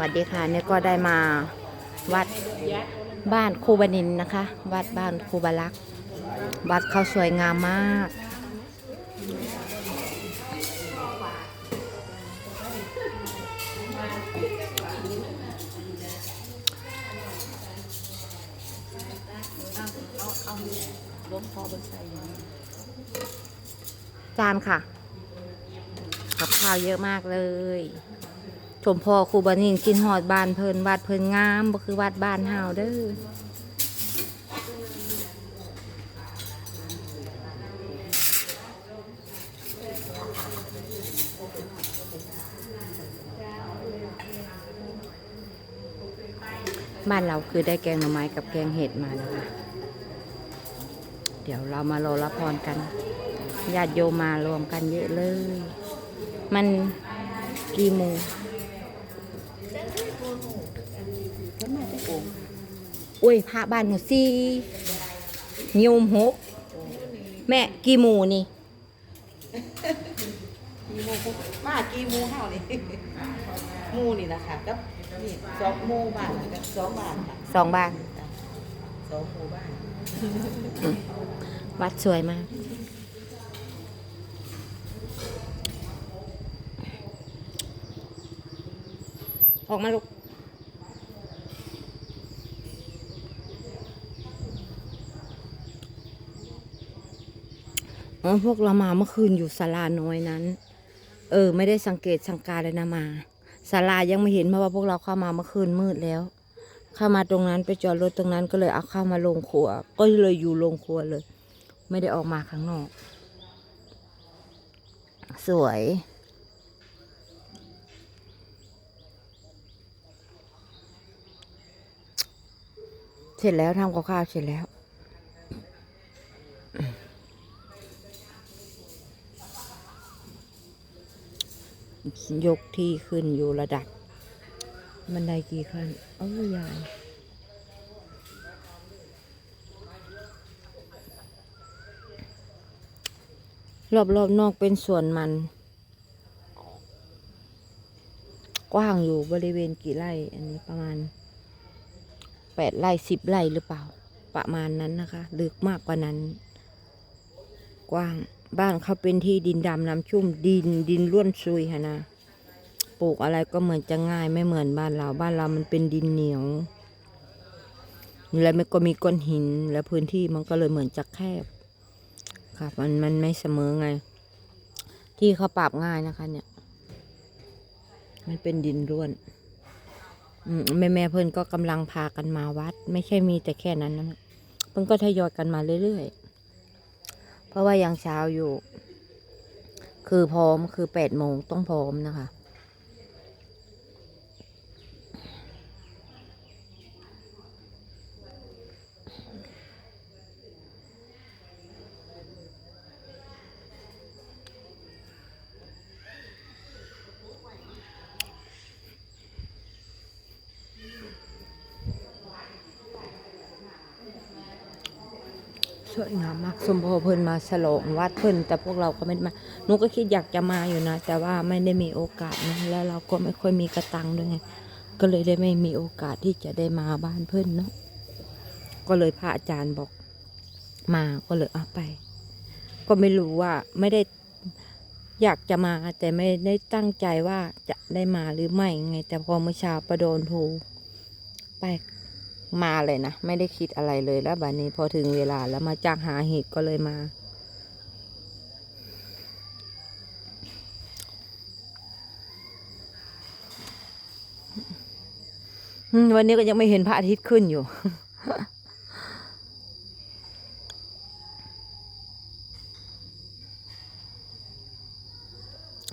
วัสดีค่ะเนี่ยก็ได้มาวัดบ้านครูบานินนะคะ วัดบ้านครูบาลักษ์วัดเขาสวยงามมาก จานค่ะกับข้าวเยอะมากเลย ชมพ่อครูบานินกินหอดบ้านเพิ่นวัดเพิ่นงามบ่คือวัดบ้านเฮาเด้อบ้านเราคือได้แกงหน่อไม้กับแกงเห็ดมานะคะ เดี๋ยวเรามารอรับพรกัน ญาติโยมมารวมกันเยอะเลย มันกี่โมง อุ้ยพระบ้านหนูสี่โยมหกแม่กี่โมงนี่มากี่หมูเฮานี่หมูนี่นะคะกับนี่สองหมูบ้านกับสองบ้านค่ะสองบ้านสองหมู่บ้านวัดสวยมากออกมาลูก อ๋อพวกเรามาเมื่อคืนอยู่ศาลาน้อยนั้น เออ ไม่ได้สังเกตสังการเลยนะมาศาลายังไม่เห็นเพราะว่าพวกเราเข้ามาเมื่อคืนมืดแล้ว เข้ามาตรงนั้นไปจอดรถตรงนั้นก็เลยเอาเข้ามาลงครัว ก็เลยอยู่ลงครัวเลย ไม่ได้ออกมาข้างนอก สวยเสร็จแล้วทำกับข้าวเสร็จแล้ว ยกที่ขึ้นอยู่ระดับบันได้กี่ขั้นเอ้ยายรอบๆนอกเป็นสวนมัน กว้างอยู่บริเวณกี่ไร่ อันนี้ประมาณแปดไร่สิบไร่หรือเปล่า ประมาณนั้นนะคะลึกมากกว่านั้น กว้างบ้านเขาเป็นที่ดินดำน้ำชุ่มดินดินร่วนซุยฮะนะ ปลูกอะไรก็เหมือนจะง่ายไม่เหมือนบ้านเรา บ้านเรามันเป็นดินเหนียวแล้วมันก็มีก้อนหินแล้วพื้นที่มันก็เลยเหมือนจะแคบครับมันมันไม่เสมอไง ที่เขาปรับง่ายนะคะ เนี่ย มันเป็นดินร่วนแม่แม่เพื่อนก็กำลังพากันมาวัด ไม่ใช่มีแต่แค่นั้นนะเพื่อนก็ทยอยกันมาเรื่อยๆ เพราะว่ายังเช้าอยู่ คือพร้อมคือแปดโมงต้องพร้อมนะคะ สวยงามมากสมพอเพิ่นมาฉลองวัดเพิ่นแต่พวกเราก็ไม่ได้มาหนูก็คิดอยากจะมาอยู่นะ แต่ว่าไม่ได้มีโอกาสนะแล้วเราก็ไม่ค่อยมีกระตังด้วยไงก็เลยได้ไม่มีโอกาสที่จะได้มาบ้านเพิ่นเนาะก็เลยพระอาจารย์บอกมาก็เลยเอาไป ก็ไม่รู้ว่าไม่ได้อยากจะมาแต่ไม่ได้ตั้งใจว่าจะได้มาหรือไม่ไง แต่พอเมื่อเช้าประโดนโทรไป มาเลยนะ ไม่ได้คิดอะไรเลยแล้วบัดนี้พอถึงเวลาแล้วมาจ้างหาเหตุก็เลยมา วันนี้ก็ยังไม่เห็นพระอาทิตย์ขึ้นอยู่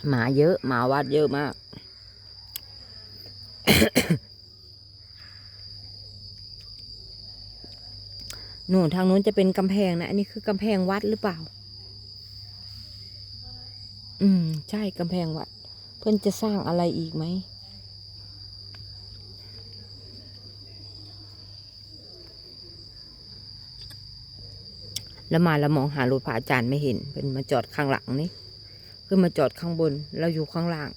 หมาเยอะหมาวัดเยอะมาก หนูทางนู้นจะเป็นกำแพงนะ อันนี้คือกำแพงวัดหรือเปล่า อืม ใช่กำแพงวัด เพื่อนจะสร้างอะไรอีกไหม แล้วมาแล้วมองหารถพระอาจารย์ไม่เห็น เป็นมาจอดข้างหลังนี่คือมาจอดข้างบนแล้วอยู่ข้างล่าง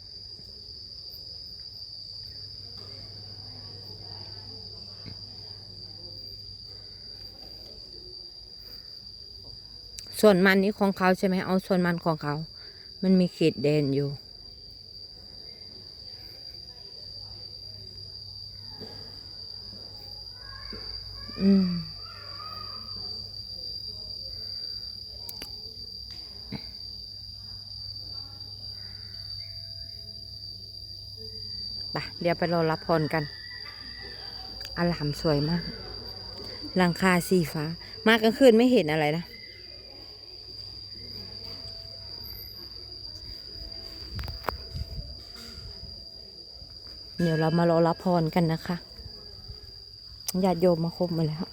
ส่วนมันนี้ของเขาใช่ไหมเอาส่วนมันของเขา มันมีขีดแดนอยู่ อืมไปเดี๋ยวไปรอรับพรกันอลามสวยมากหลังคาสีฟ้ามากลางคืนไม่เห็นอะไรนะ เดี๋ยวเรามารอรับพรกันนะคะญาติโยมมาครบหมาแล้ว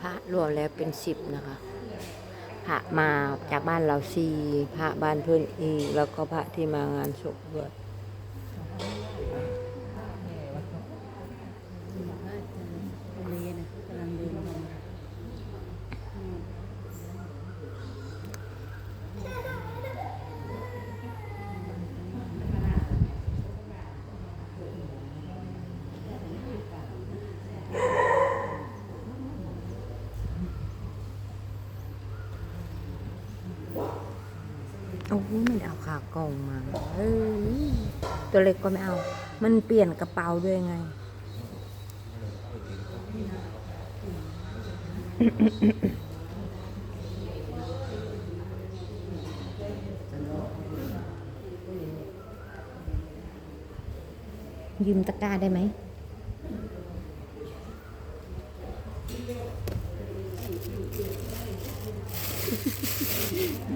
พระรวมแล้วเป็นสิบนะคะ บ้านเราสี่พระบ้านเพื่อนอีก แล้วก็พระที่มางานศพด้วย โอ้ไม่ได้เอาขากล่องมาเอ้ยตัวเล็กก็ไม่เอา มันเปลี่ยนกระเป๋าด้วยไง ยืมตะกร้าได้ไหม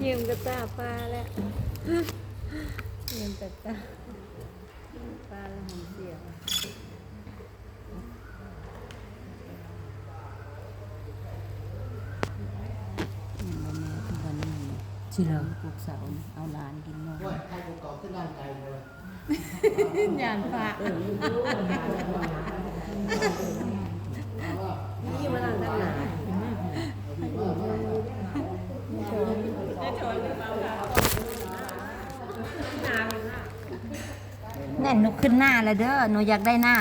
ยืมกระตาปลาแล้วยืมกระตาปลาแล้วหอมเสียวชิเหรอปลูกเสาเอาหลานกินนมว่าใครประกอบขึ้นร่างกายเลยยานปลานี่มาลังตั้งหนาแน่ นหนูขึ้นหน้าแล้วเด้อหนูอยากได้หน้า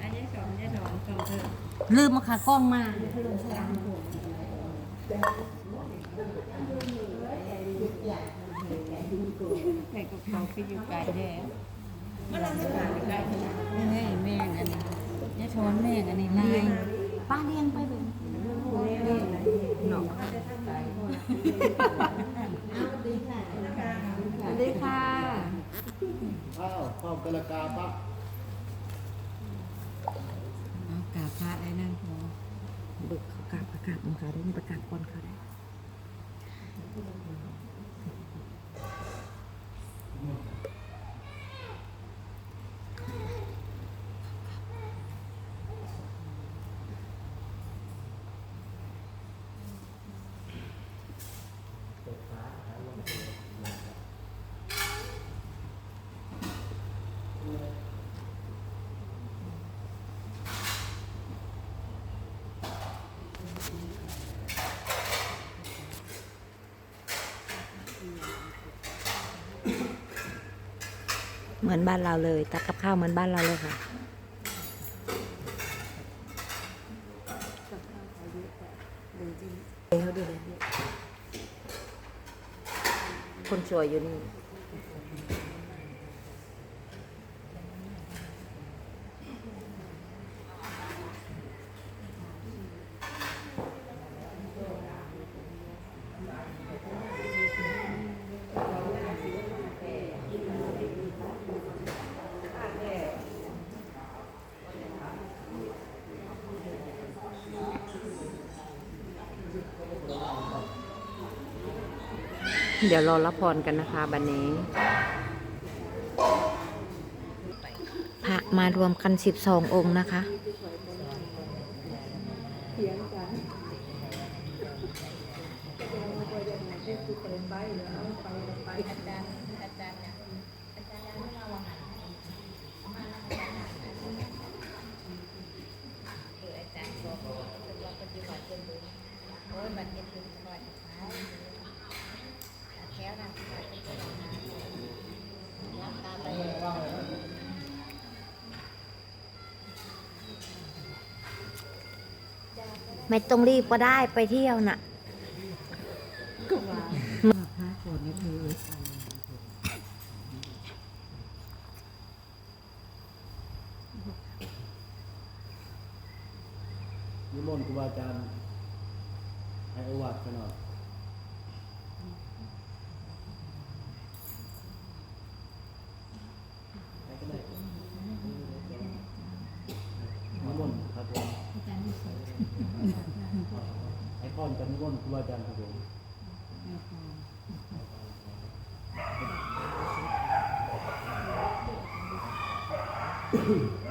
อันนี้สองอันนี้สองสองเธอลืมมาขากล้องมาแต่กับเขาไปอยู่ไกลแท้มาลังตั้งหนาอยู่ไกลนี่ไงแม่งอันนี้ยายช้อนแม่งอันนี้ลายป้าเลี้ยงไปเลยหนอสวัสดีค่ะ อ้าวพร้อมกันละกาปะเอากาพระได้นั่นพอบึกเขากราบประกาศองเขาได้มีประกาศก่อนเขาได้ เหมือนบ้านเราเลยตักกับข้าวเหมือนบ้านเราเลยค่ะเขาดูเลยคนสวยอยู่นี่ เดี๋ยวรอรับพรกันนะคะบันนี้พระมารวมกันสิบสององค์นะคะ ไม่ต้องรีบก็ได้ไปเที่ยวน่ะนิมนต์ครูบาอาจารย์ให้อวัดกันหน่อย ว่าอาจารย์ครับผมอ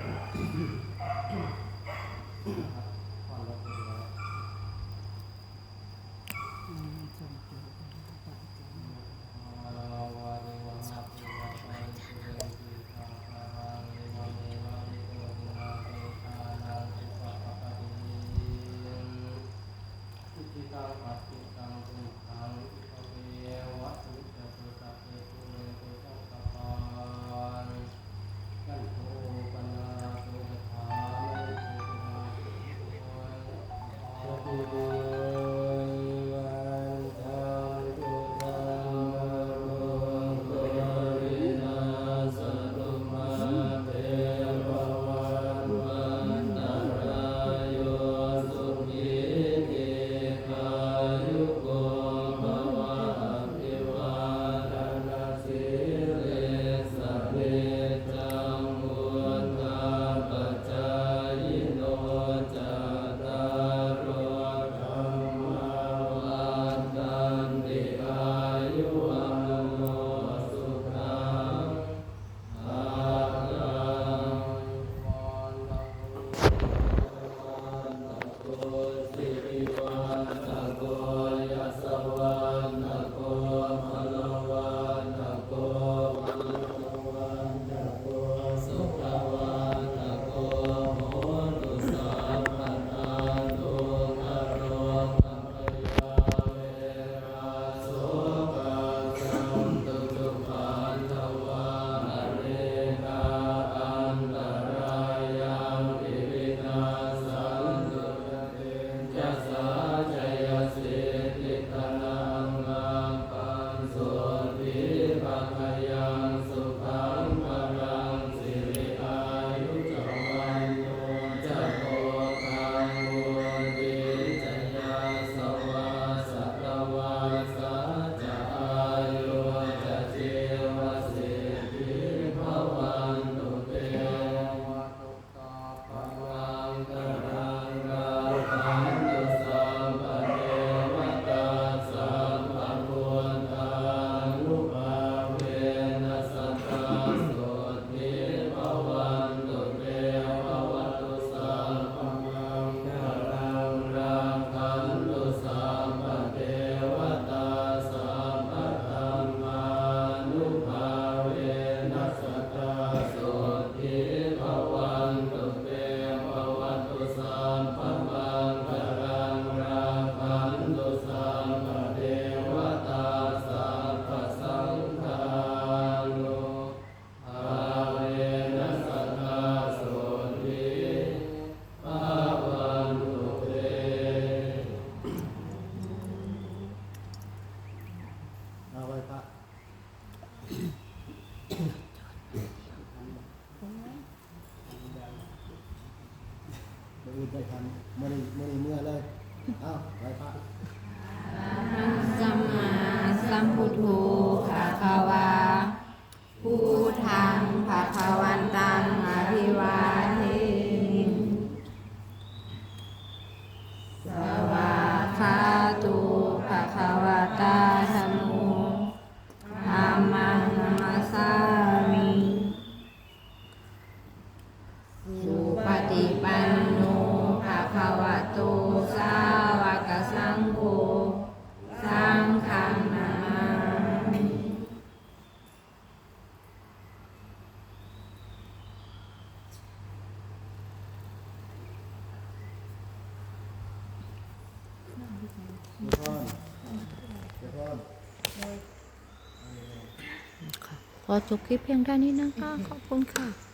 ขอจบคลิปเพียงเท่านี้นะคะ ขอบคุณค่ะ